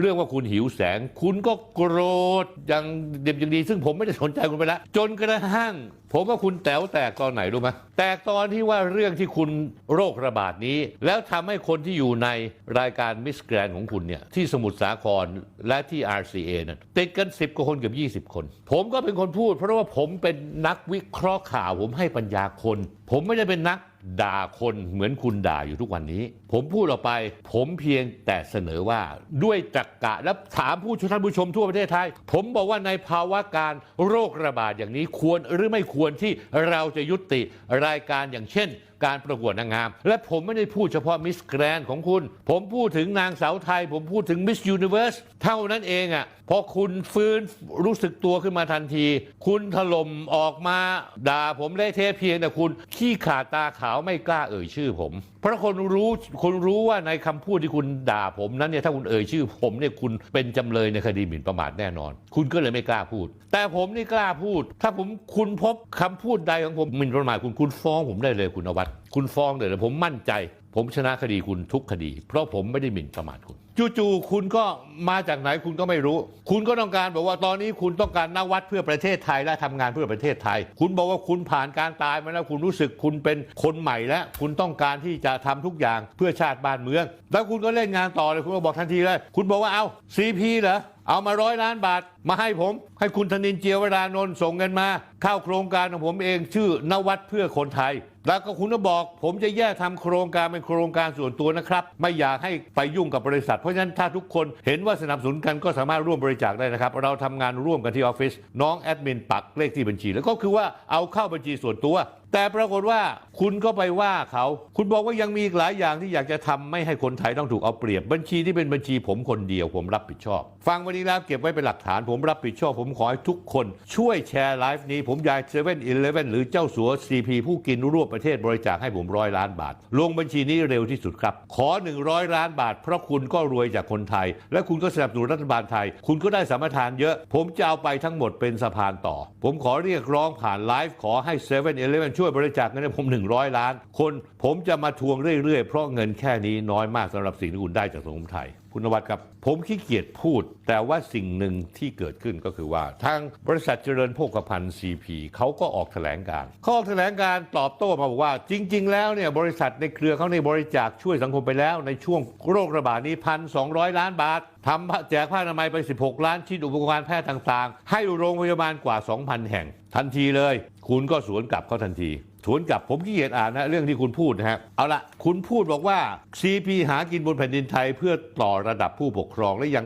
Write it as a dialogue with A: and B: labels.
A: เรื่องว่าคุณหิวแสง คุณก็โกรธอย่างเด็บอย่างดี ซึ่งผมไม่ได้สนใจคุณไปแล้วจนกระทั่ง ผมว่าคุณแต๋วแตกตอนไหนรู้ไหมแตกตอนที่ว่าเรื่องที่คุณโรคระบาดนี้ แล้วทำให้คนที่อยู่ในรายการมิสแกรนของคุณเนี่ยที่สมุทรสาครและที่ RCA นั้นติดกัน 10กว่าคนเกับ 20 คน ผมก็เป็นคนพูด เพราะว่าผมเป็นนักวิเคราะห์ข่าว ผมให้ปัญญาคน ผมไม่ได้เป็นนัก ด่าคนเหมือนคุณด่าอยู่ทุกวันนี้ ผมพูดออกไป ผมเพียงแต่เสนอว่าด้วยตรรกะและถามผู้ชมท่านผู้ชมทั่วประเทศไทย ผมบอกว่าในภาวะการโรคระบาดอย่างนี้ควรหรือไม่ควรที่เราจะยุติรายการอย่างเช่นการประกวดนางงาม และผมไม่ได้พูดเฉพาะมิสแกรนของคุณ ผมพูดถึงนางสาวไทย ผมพูดถึงมิสยูนิเว r ร์สเท่านั้นเองอะ่ะพอคุณฟื้นรู้สึกตัวขึ้นมาทันที คุณถล่มออกมาด่าผมเละเทะเพียงแต่คุณขี้ขาดตาขาวไม่กล้าเอ่ยชื่อผม เพราะคนรู้คนรู้ว่าในคำพูดที่คุณด่าผมนั้นเนี่ยถ้าคุณเอ่ยชื่อ ผมเนี่ยคุณเป็นจำเลยในคดีหมิ่นประมาทแน่นอน คุณก็เลยไม่กล้าพูด แต่ผมนี่กล้าพูด ถ้าผมคุณพบคำพูดใดของผมหมิ่นประมาทคุณคุณฟ้องผมได้เลยคุณนวัดคุณฟ้องเลยเลยผมมั่นใจ ผมชนะคดีคุณทุกคดี เพราะผมไม่ได้หมิ่นประมาทคุณจู่ๆคุณก็มาจากไหนคุณก็ไม่รู้ คุณก็ต้องการบอกว่าตอนนี้คุณต้องการนวัดเพื่อประเทศไทยและทำงานเพื่อประเทศไทย คุณบอกว่าคุณผ่านการตายมาแล้วคุณรู้สึกคุณเป็นคนใหม่แล้ว คุณต้องการที่จะทำทุกอย่างเพื่อชาติบ้านเมือง แล้วคุณก็เล่นงานต่อเลยคุณก็บอกทันทีเลย คุณบอกว่าเอาซีพีเหรอเอามาร้อยล้านบาทมาให้ผม ให้คุณธนินเจียวรานนท์ส่งเงินมาเข้าโครงการของผมเองชื่อนวัดเพื่อคนไทย แล้วก็คุณก็บอก ผมจะแยกทำโครงการเป็นโครงการส่วนตัวนะครับ ไม่อยากให้ไปยุ่งกับบริษัท เพราะฉะนั้นถ้าทุกคนเห็นว่าสนับสนุนกันก็สามารถร่วมบริจาคได้นะครับ เราทำงานร่วมกันที่ออฟฟิศน้องแอดมินปักเลขที่บัญชี แล้วก็คือว่าเอาเข้าบัญชีส่วนตัว แต่ปรากฏว่าคุณก็ไปว่าเขา คุณบอกว่ายังมีอีกหลายอย่างที่อยากจะทำไม่ให้คนไทยต้องถูกเอาเปรียบบัญชีที่เป็นบัญชีผมคนเดียวผมรับผิดชอบ ฟังวันนี้แล้วเก็บไว้เป็นหลักฐานผมรับผิดชอบ ผมขอให้ทุกคนช่วยแชร์ไลฟ์นี้ผมยากเซเว่นอีเลฟเว่นหรือเจ้าสัว CP ผู้กินร่วบประเทศบริจาคให้ผมร้อยล้านบาท ลงบัญชีนี้เร็วที่สุดครับ ขอ 100 ล้านบาท เพราะคุณก็รวยจากคนไทย และคุณก็สนับสนุนรัฐบาลไทย คุณก็ได้สัมปทานเยอะ ผมจะเอาไปทั้งหมดเป็นสะพานต่อ ผมขอเรียกร้องผ่านไลฟ์ขอให้7 e เ e ่ e อช่วยบริจาคเงินให้ผม 100 ล้าน คนผมจะมาทวงเรื่อยๆ เพราะเงินแค่นี้น้อยมากสำหรับสิ่งที่คุณได้จากสังคมไทย คุณนวัดครับ ผมขี้เกียจพูด แต่ว่าสิ่งหนึ่งที่เกิดขึ้นก็คือว่า ทางบริษัทเจริญโภคภัณฑ์ CP เขาก็ออกแถลงการเขาออกแถลงการตอบโต้มาบอกว่า จริง ๆ แล้วเนี่ยบริษัทในเครือเขาในบริจาคช่วยสังคมไปแล้ว ในช่วงโรคระบาดนี้พันสองล้านบาททำแจกผ้าอนามัยไป 16 ล้านชิ้นอุปกรณ์แพทย์ต่าง ๆ ให้โรงพยาบาลกว่า 2,000 แห่ง ทันทีเลย คุณก็สวนกลับเขาทันที สวนกลับผมขี้เกียจอ่านนะเรื่องที่คุณพูดนะฮะเอาละคุณพูดบอกว่า CP หากินบนแผ่นดินไทยเพื่อต่อระดับผู้ปกครองและยัง